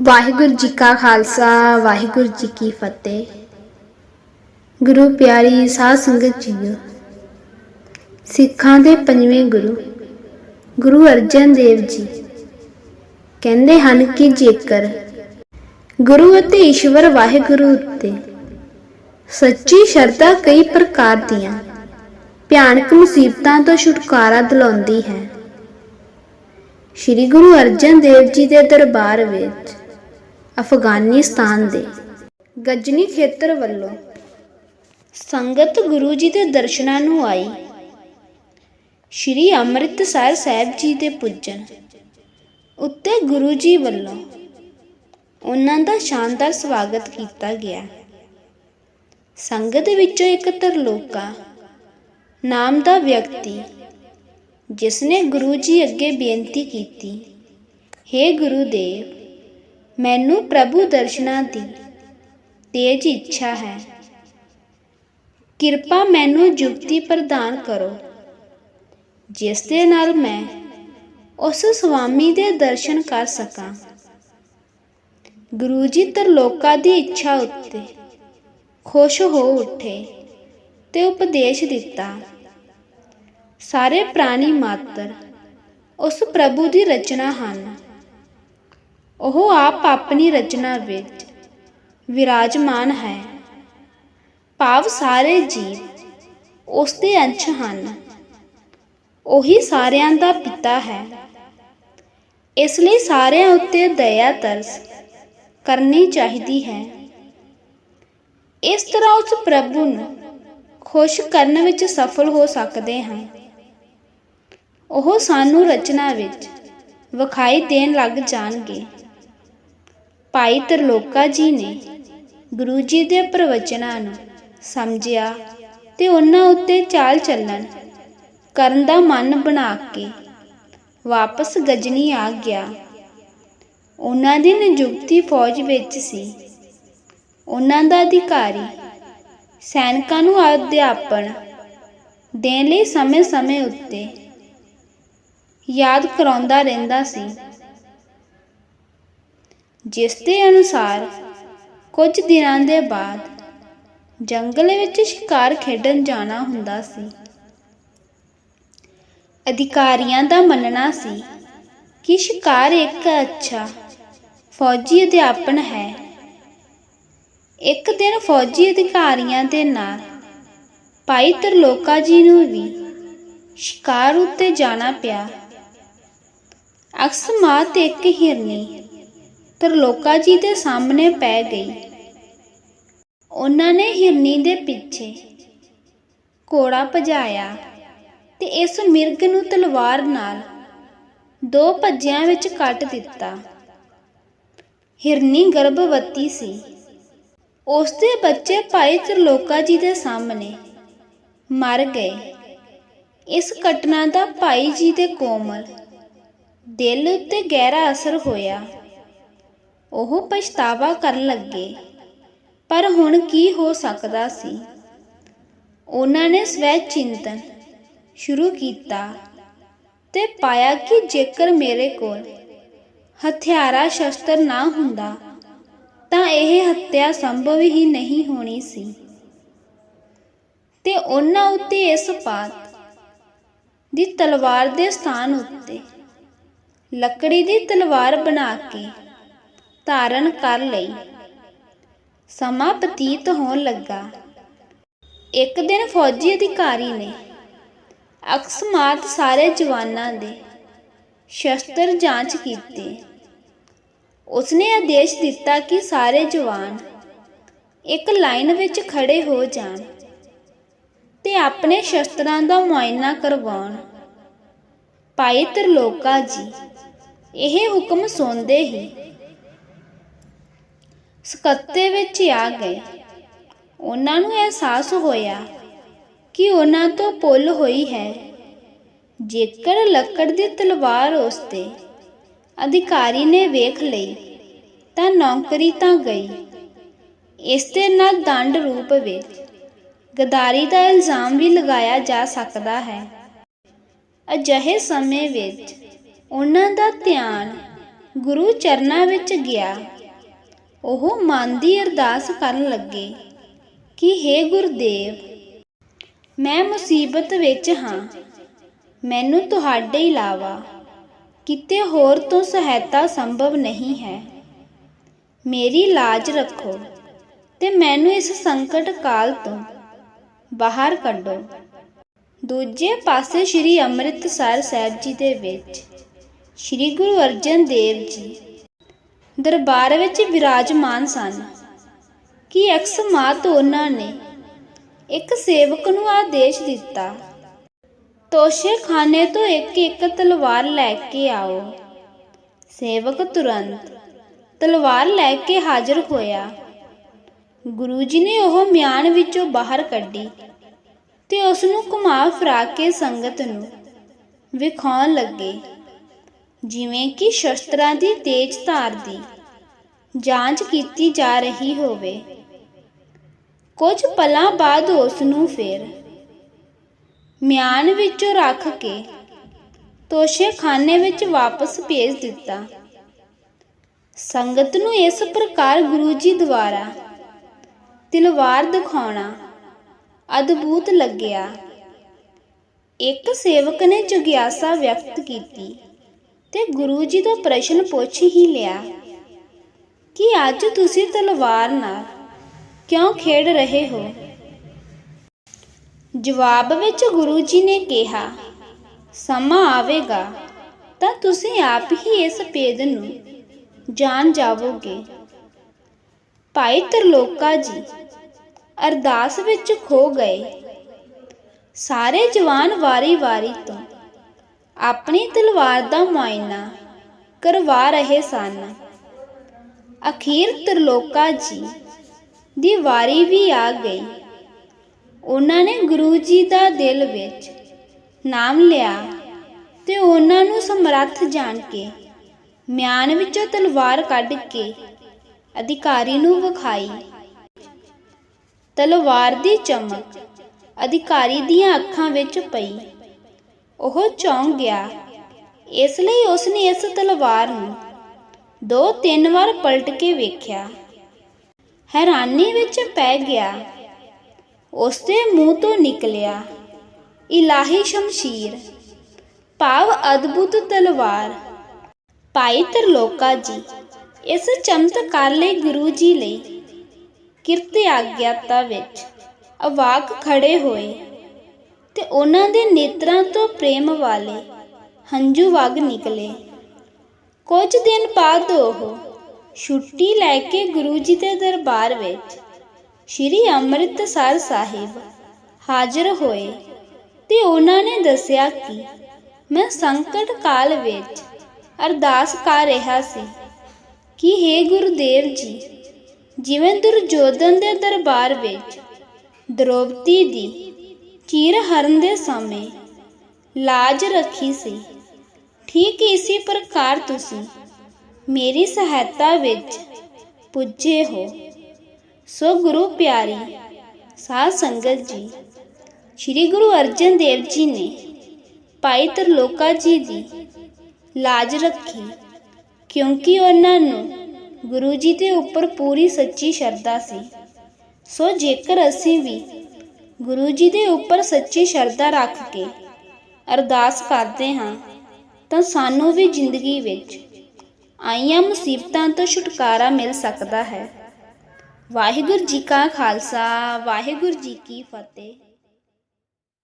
ਵਾਹਿਗੁਰੂ ਜੀ ਕਾ ਖਾਲਸਾ, ਵਾਹਿਗੁਰੂ ਜੀ ਕੀ ਫਤਿਹ। ਗੁਰੂ ਪਿਆਰੀ ਸਾਧ ਸੰਗਤ ਜੀਓ, ਸਿੱਖਾਂ ਦੇ ਪੰਜਵੇਂ ਗੁਰੂ ਗੁਰੂ ਅਰਜਨ ਦੇਵ ਜੀ ਕਹਿੰਦੇ ਹਨ ਕਿ ਜੇਕਰ ਗੁਰੂ ਅਤੇ ਈਸ਼ਵਰ ਵਾਹਿਗੁਰੂ ਉੱਤੇ ਸੱਚੀ ਸ਼ਰਧਾ ਕਈ ਪ੍ਰਕਾਰ ਦੀਆਂ ਭਿਆਨਕ ਮੁਸੀਬਤਾਂ ਤੋਂ ਛੁਟਕਾਰਾ ਦਿਲਾਉਂਦੀ ਹੈ, ਸ੍ਰੀ ਗੁਰੂ ਅਰਜਨ ਦੇਵ ਜੀ ਦੇ ਦਰਬਾਰ ਵਿੱਚ ਅਫਗਾਨਿਸਤਾਨ ਦੇ। ਗਜਨੀ ਖੇਤਰ ਵੱਲੋਂ ਸੰਗਤ ਗੁਰੂ ਜੀ ਦੇ ਦਰਸ਼ਨਾਂ ਨੂੰ ਆਈ। ਸ੍ਰੀ ਅੰਮ੍ਰਿਤਸਰ ਸਾਹਿਬ ਜੀ ਦੇ ਪੁੱਜਣ ਉੱਤੇ ਗੁਰੂ ਜੀ ਵੱਲੋਂ ਉਹਨਾਂ ਦਾ ਸ਼ਾਨਦਾਰ ਸਵਾਗਤ ਕੀਤਾ ਗਿਆ। ਸੰਗਤ ਵਿੱਚੋਂ ਇੱਕ ਤਰਲੋਕਾ ਨਾਮ ਦਾ ਵਿਅਕਤੀ, ਜਿਸ ਨੇ ਗੁਰੂ ਜੀ ਅੱਗੇ ਬੇਨਤੀ ਕੀਤੀ हे ਗੁਰੂਦੇਵ ਮੈਨੂੰ ਪ੍ਰਭੂ ਦਰਸ਼ਨਾਂ ਦੀ ਤੇਜ ਇੱਛਾ ਹੈ। ਕਿਰਪਾ ਮੈਨੂੰ ਜੁਗਤੀ ਪ੍ਰਦਾਨ ਕਰੋ। ਜਿਸ ਦੇ ਨਾਲ ਮੈਂ ਉਸ ਸੁਆਮੀ ਦੇ ਦਰਸ਼ਨ ਕਰ ਸਕਾਂ। ਗੁਰੂ ਜੀ ਤਰਲੋਕਾ ਦੀ ਇੱਛਾ ਉੱਤੇ ਖੁਸ਼ ਹੋ ਉੱਠੇ ਤੇ ਉਪਦੇਸ਼ ਦਿੱਤਾ। ਸਾਰੇ ਪ੍ਰਾਣੀ ਮਾਤਰ ਉਸ ਪ੍ਰਭੂ ਦੀ ਰਚਨਾ ਹਨ। ਉਹ ਆਪ ਆਪਣੀ ਰਚਨਾ ਵਿੱਚ ਵਿਰਾਜਮਾਨ ਹੈ। ਭਾਵ ਸਾਰੇ ਜੀਵ ਉਸ ਦੇ ਅੰਸ਼ ਹਨ। ਉਹੀ ਸਾਰਿਆਂ ਦਾ ਪਿਤਾ ਹੈ। ਇਸ ਲਈ ਸਾਰਿਆਂ ਉੱਤੇ ਦਇਆ ਤਰਸ ਕਰਨੀ ਚਾਹੀਦੀ ਹੈ। ਇਸ ਤਰ੍ਹਾਂ ਉਸ ਪ੍ਰਭੂ ਨੂੰ ਖੁਸ਼ ਕਰਨ ਵਿੱਚ ਸਫਲ ਹੋ ਸਕਦੇ ਹਾਂ। ਉਹ ਸਾਨੂੰ ਰਚਨਾ ਵਿੱਚ ਵਿਖਾਈ ਦੇਣ ਲੱਗ ਜਾਣਗੇ। ਭਾਈ ਤਰਲੋਕਾ ਜੀ ਨੇ ਗੁਰੂ ਜੀ ਦੇ ਪ੍ਰਵਚਨਾਂ ਨੂੰ ਸਮਝਿਆ ਤੇ ਉਹਨਾਂ ਉੱਤੇ ਚਾਲ ਚੱਲਣ ਕਰਨ ਦਾ ਮਨ ਬਣਾ ਕੇ ਵਾਪਸ ਗਜਨੀ ਆ ਗਿਆ। ਉਹਨਾਂ ਦੀ ਨਿਯੁਕਤੀ ਫੌਜ ਵਿੱਚ ਸੀ। ਉਹਨਾਂ ਦਾ ਅਧਿਕਾਰੀ ਸੈਨਿਕਾਂ ਨੂੰ ਅਧਿਆਪਨ ਦੇਣ ਲਈ ਸਮੇਂ-ਸਮੇਂ ਉੱਤੇ ਯਾਦ ਕਰਾਉਂਦਾ ਰਹਿੰਦਾ ਸੀ। ਜਿਸ ਦੇ ਅਨੁਸਾਰ ਕੁਝ ਦਿਨਾਂ ਦੇ ਬਾਅਦ ਜੰਗਲ ਵਿੱਚ ਸ਼ਿਕਾਰ ਖੇਡਣ ਜਾਣਾ ਹੁੰਦਾ ਸੀ। ਅਧਿਕਾਰੀਆਂ ਦਾ ਮੰਨਣਾ ਸੀ ਕਿ ਸ਼ਿਕਾਰ ਇੱਕ ਅੱਛਾ ਫੌਜੀ ਅਧਿਆਪਨ ਹੈ। ਇੱਕ ਦਿਨ ਫੌਜੀ ਅਧਿਕਾਰੀਆਂ ਦੇ ਨਾਲ ਭਾਈ ਤਰਲੋਕਾ ਜੀ ਨੂੰ ਵੀ ਸ਼ਿਕਾਰ ਉੱਤੇ ਜਾਣਾ ਪਿਆ। ਅਕਸਮਾਤ ਇੱਕ ਹਿਰਨੀ ਤਰਲੋਕਾ ਜੀ ਦੇ ਸਾਹਮਣੇ ਪੈ ਗਈ। ਉਹਨਾਂ ਨੇ ਹਿਰਨੀ ਦੇ ਪਿੱਛੇ ਘੋੜਾ ਭਜਾਇਆ ਤੇ ਇਸ ਮਿਰਗ ਨੂੰ ਤਲਵਾਰ ਨਾਲ ਦੋ ਭੱਜਿਆਂ ਵਿੱਚ ਕੱਟ ਦਿੱਤਾ। ਹਿਰਨੀ ਗਰਭਵਤੀ ਸੀ। ਉਸ ਦੇ ਬੱਚੇ ਭਾਈ ਤ੍ਰਿਲੋਕਾ ਜੀ ਦੇ ਸਾਹਮਣੇ ਮਰ ਗਏ। ਇਸ ਘਟਨਾ ਦਾ ਭਾਈ ਜੀ ਦੇ ਕੋਮਲ ਦਿਲ ਉੱਤੇ ਗਹਿਰਾ ਅਸਰ ਹੋਇਆ। ਉਹ ਪਛਤਾਵਾ ਕਰਨ ਲੱਗੇ। ਪਰ ਹੁਣ ਕੀ ਹੋ ਸਕਦਾ ਸੀ? ਉਹਨਾਂ ਨੇ ਸਵੈ ਚਿੰਤਨ ਸ਼ੁਰੂ ਕੀਤਾ ਤੇ ਪਾਇਆ ਕਿ ਜੇਕਰ ਮੇਰੇ ਕੋਲ ਹਥਿਆਰਾ, ਸ਼ਸਤਰ ਨਾ ਹੁੰਦਾ, ਤਾਂ ਇਹ ਹੱਤਿਆ ਸੰਭਵ ਹੀ ਨਹੀਂ ਹੋਣੀ ਸੀ। ਤੇ ਉਹਨਾਂ ਉੱਤੇ ਇਸ ਪਾਤ ਦੀ ਤਲਵਾਰ ਦੇ ਸਥਾਨ ਉੱਤੇ ਲੱਕੜੀ ਦੀ ਤਲਵਾਰ ਬਣਾ ਕੇ ਧਾਰਨ ਕਰ ਲਈ। ਸਮਾਂ ਬਤੀਤ ਹੋਣ ਲੱਗਾ। ਇੱਕ ਦਿਨ ਫੌਜੀ ਅਧਿਕਾਰੀ ਨੇ ਅਕਸਮਾਤ ਸਾਰੇ ਜਵਾਨਾਂ ਦੇ ਸ਼ਸਤਰ ਜਾਂਚ ਕੀਤੇ। ਉਸਨੇ ਆਦੇਸ਼ ਦਿੱਤਾ ਕਿ ਸਾਰੇ ਜਵਾਨ ਇੱਕ ਲਾਈਨ ਵਿੱਚ ਖੜੇ ਹੋ ਜਾਣ ਤੇ ਆਪਣੇ ਸ਼ਸਤਰਾਂ ਦਾ ਮੁਆਇਨਾ ਕਰਵਾਉਣ। ਭਾਈ ਤਰਲੋਕਾ ਜੀ, ਇਹ ਹੁਕਮ ਸੁਣਦੇ ਹੀ ਸਕੱਤੇ ਵਿੱਚ ਆ ਗਏ। ਉਹਨਾਂ ਨੂੰ ਅਹਿਸਾਸ ਹੋਇਆ ਕਿ ਉਹਨਾਂ ਤੋਂ ਪੁੱਲ ਹੋਈ ਹੈ। ਜੇਕਰ ਲੱਕੜ ਦੀ ਤਲਵਾਰ ਉਸ ਤੇ ਅਧਿਕਾਰੀ ਨੇ ਵੇਖ ਲਈ, ਤਾਂ ਨੌਕਰੀ ਤਾਂ ਗਈ। ਇਸ ਦੇ ਨਾਲ ਦੰਡ ਰੂਪ ਵਿੱਚ ਗਦਾਰੀ ਦਾ ਇਲਜ਼ਾਮ ਵੀ ਲਗਾਇਆ ਜਾ ਸਕਦਾ ਹੈ। ਅਜਿਹੇ ਸਮੇਂ ਵਿੱਚ ਉਹਨਾਂ ਦਾ ਧਿਆਨ ਗੁਰੂ ਚਰਨਾਂ ਵਿੱਚ ਗਿਆ। ਉਹ ਮਨ ਦੀ ਅਰਦਾਸ ਕਰਨ ਲੱਗੇ ਕਿ हे ਗੁਰਦੇਵ, ਮੈਂ ਮੁਸੀਬਤ ਵਿੱਚ ਹਾਂ। ਮੈਨੂੰ ਤੁਹਾਡੇ ਇਲਾਵਾ ਕਿਤੇ ਹੋਰ ਤੋਂ ਸਹਾਇਤਾ ਸੰਭਵ ਨਹੀਂ ਹੈ। ਮੇਰੀ ਲਾਜ ਰੱਖੋ ਤੇ ਮੈਨੂੰ ਇਸ ਸੰਕਟ ਕਾਲ ਤੋਂ ਬਾਹਰ ਕੱਢੋ। ਦੂਜੇ ਪਾਸੇ ਸ੍ਰੀ ਅੰਮ੍ਰਿਤਸਰ ਸਾਹਿਬ ਜੀ ਦੇ ਵਿੱਚ ਸ੍ਰੀ ਗੁਰੂ ਅਰਜਨ ਦੇਵ ਜੀ ਦਰਬਾਰ ਵਿੱਚ ਵਿਰਾਜਮਾਨ ਸਨ। ਕਿ ਅਕਸਮਾਤ ਉਹਨਾਂ ਨੇ ਇੱਕ ਸੇਵਕ ਨੂੰ ਆਦੇਸ਼ ਦਿੱਤਾ? ਤੋਸ਼ੇ ਤੋਂ ਇੱਕ ਇੱਕ ਤਲਵਾਰ ਲੈ ਕੇ ਆਓ। ਸੇਵਕ ਤੁਰੰਤ ਤਲਵਾਰ ਲੈ ਕੇ ਹਾਜ਼ਰ ਹੋਇਆ। ਗੁਰੂ ਜੀ ਨੇ ਉਹ ਮਿਆਨ ਵਿੱਚੋਂ ਬਾਹਰ ਕੱਢੀ ਤੇ ਉਸ ਨੂੰ ਘੁਮਾ ਫਰਾ ਕੇ ਸੰਗਤ ਨੂੰ ਵਿਖਾਉਣ ਲੱਗੇ। ਜਿਵੇਂ ਕਿ ਸ਼ਸਤਰਾਂ ਦੀ ਤੇਜ਼ ਧਾਰ ਦੀ ਜਾਂਚ ਕੀਤੀ ਜਾ ਰਹੀ ਹੋਵੇ। ਕੁਝ ਪਲਾਂ ਬਾਅਦ ਉਸ ਨੂੰ ਫਿਰ ਮਿਆਨ ਵਿੱਚੋਂ ਰੱਖ ਕੇ ਤੋਸ਼ੇਖਾਨੇ ਵਿੱਚ ਵਾਪਸ ਭੇਜ ਦਿੱਤਾ। ਸੰਗਤ ਨੂੰ ਇਸ ਪ੍ਰਕਾਰ ਗੁਰੂ ਜੀ ਦੁਆਰਾ ਤਿਲਵਾਰ ਦਿਖਾਉਣਾ ਅਦਭੁਤ ਲੱਗਿਆ। ਇੱਕ ਸੇਵਕ ਨੇ ਜਿਗਿਆਸਾ ਵਿਅਕਤ ਕੀਤੀ। ਤੇ ਗੁਰੂ ਜੀ ਤੋਂ ਪ੍ਰਸ਼ਨ ਪੁੱਛ ਹੀ ਲਿਆ ਕਿ ਅੱਜ ਤੁਸੀਂ ਤਲਵਾਰ ਨਾਲ ਕਿਉਂ ਖੇਡ ਰਹੇ ਹੋ? ਜਵਾਬ ਵਿੱਚ ਗੁਰੂ ਜੀ ਨੇ ਕਿਹਾ, ਸਮਾਂ ਆਵੇਗਾ ਤਾਂ ਤੁਸੀਂ ਆਪ ਹੀ ਇਸ ਭੇਦ ਨੂੰ ਜਾਣ ਜਾਵੋਗੇ। ਭਾਈ ਤਰਲੋਕਾ ਜੀ ਅਰਦਾਸ ਵਿੱਚ ਖੋ ਗਏ। ਸਾਰੇ ਜਵਾਨ ਵਾਰੀ-ਵਾਰੀ ਤੋਂ ਆਪਣੀ ਤਲਵਾਰ ਦਾ ਮੁਆਇਨਾ ਕਰਵਾ ਰਹੇ ਸਨ। ਅਖੀਰ ਤਰਲੋਕਾ ਜੀ ਦੀ ਵਾਰੀ ਵੀ ਆ ਗਈ। ਉਹਨਾਂ ਨੇ ਗੁਰੂ ਜੀ ਦਾ ਦਿਲ ਵਿੱਚ ਨਾਮ ਲਿਆ ਤੇ ਉਹਨਾਂ ਨੂੰ ਸਮਰੱਥ ਜਾਣ ਕੇ ਮਿਆਨ ਵਿੱਚੋਂ ਤਲਵਾਰ ਕੱਢ ਕੇ ਅਧਿਕਾਰੀ ਨੂੰ ਵਿਖਾਈ। ਤਲਵਾਰ ਦੀ ਚਮਕ ਅਧਿਕਾਰੀ ਦੀਆਂ ਅੱਖਾਂ ਵਿੱਚ ਪਈ। ਉਹ ਚੌਂਕ ਗਿਆ। ਇਸ ਲਈ ਉਸ ਨੇ ਇਸ ਤਲਵਾਰ ਨੂੰ ਦੋ ਤਿੰਨ ਵਾਰ ਪਲਟ ਕੇ ਵੇਖਿਆ। ਹੈਰਾਨੀ ਵਿੱਚ ਪੈ ਗਿਆ। ਉਸ ਦੇ ਮੂੰਹ ਤੋਂ ਨਿਕਲਿਆ, ਇਲਾਹੀ ਸ਼ਮਸ਼ੀਰ, ਭਾਵ ਅਦਭੁਤ ਤਲਵਾਰ। ਭਾਈ ਤਰਲੋਕਾ ਜੀ, ਇਸ ਚਮਤਕਾਰ ਲਈ ਗੁਰੂ ਜੀ ਲਈ ਕਿਰਤ ਆਗਿਆਤਾ ਵਿੱਚ ਅਵਾਕ ਖੜੇ ਹੋਏ। ਤੇ ਉਹਨਾਂ ਦੇ ਨੇਤਰਾਂ ਤੋਂ ਪ੍ਰੇਮ ਵਾਲੇ ਹੰਝੂ ਵਗ ਨਿਕਲੇ। ਕੁਝ ਦਿਨ ਬਾਅਦ ਉਹ ਛੁੱਟੀ ਲੈ ਕੇ ਗੁਰੂ ਜੀ ਦੇ ਦਰਬਾਰ ਵਿੱਚ ਸ਼੍ਰੀ ਅੰਮ੍ਰਿਤਸਰ ਸਾਹਿਬ ਹਾਜ਼ਰ ਹੋਏ ਤੇ ਉਹਨਾਂ ਨੇ ਦੱਸਿਆ ਕਿ ਮੈਂ ਸੰਕਟ ਕਾਲ ਵਿੱਚ ਅਰਦਾਸ ਕਰ ਰਿਹਾ ਸੀ ਕਿ हे ਗੁਰਦੇਵ ਜੀ, ਜਿਵੇਂ ਦੁਰਜੋਧਨ ਦੇ ਦਰਬਾਰ ਵਿੱਚ ਦ੍ਰੋਪਦੀ ਦੀ ਚੀਰ ਹਰਨ ਦੇ ਸਮੇਂ ਲਾਜ ਰੱਖੀ ਸੀ। ਠੀਕ ਇਸੇ ਪ੍ਰਕਾਰ ਤੁਸੀਂ। ਮੇਰੀ ਸਹਾਇਤਾ ਵਿੱਚ ਪੁੱਜੇ ਹੋ। ਸੋ ਗੁਰੂ ਪਿਆਰੀ, ਸਾਧ ਸੰਗਤ ਜੀ, ਸ੍ਰੀ ਗੁਰੂ ਅਰਜਨ ਦੇਵ ਜੀ ਨੇ ਭਾਈ ਤਰਲੋਕਾ ਜੀ ਦੀ ਲਾਜ ਰੱਖੀ, ਕਿਉਂਕਿ ਉਹਨਾਂ ਨੂੰ ਗੁਰੂ ਜੀ ਦੇ ਉੱਪਰ ਪੂਰੀ ਸੱਚੀ ਸ਼ਰਧਾ ਸੀ। ਸੋ ਜੇਕਰ ਅਸੀਂ ਵੀ ਗੁਰੂ ਜੀ ਦੇ ਉੱਪਰ ਸੱਚੀ ਸ਼ਰਧਾ ਰੱਖ ਕੇ ਅਰਦਾਸ ਕਰਦੇ ਹਾਂ, ਤਾਂ ਸਾਨੂੰ ਵੀ ਜ਼ਿੰਦਗੀ ਵਿੱਚ ਆਈਆਂ ਮੁਸੀਬਤਾਂ ਤੋਂ ਛੁਟਕਾਰਾ ਮਿਲ ਸਕਦਾ ਹੈ। ਵਾਹਿਗੁਰੂ ਜੀ ਕਾ ਖਾਲਸਾ, ਵਾਹਿਗੁਰੂ ਜੀ ਕੀ ਫਤਿਹ।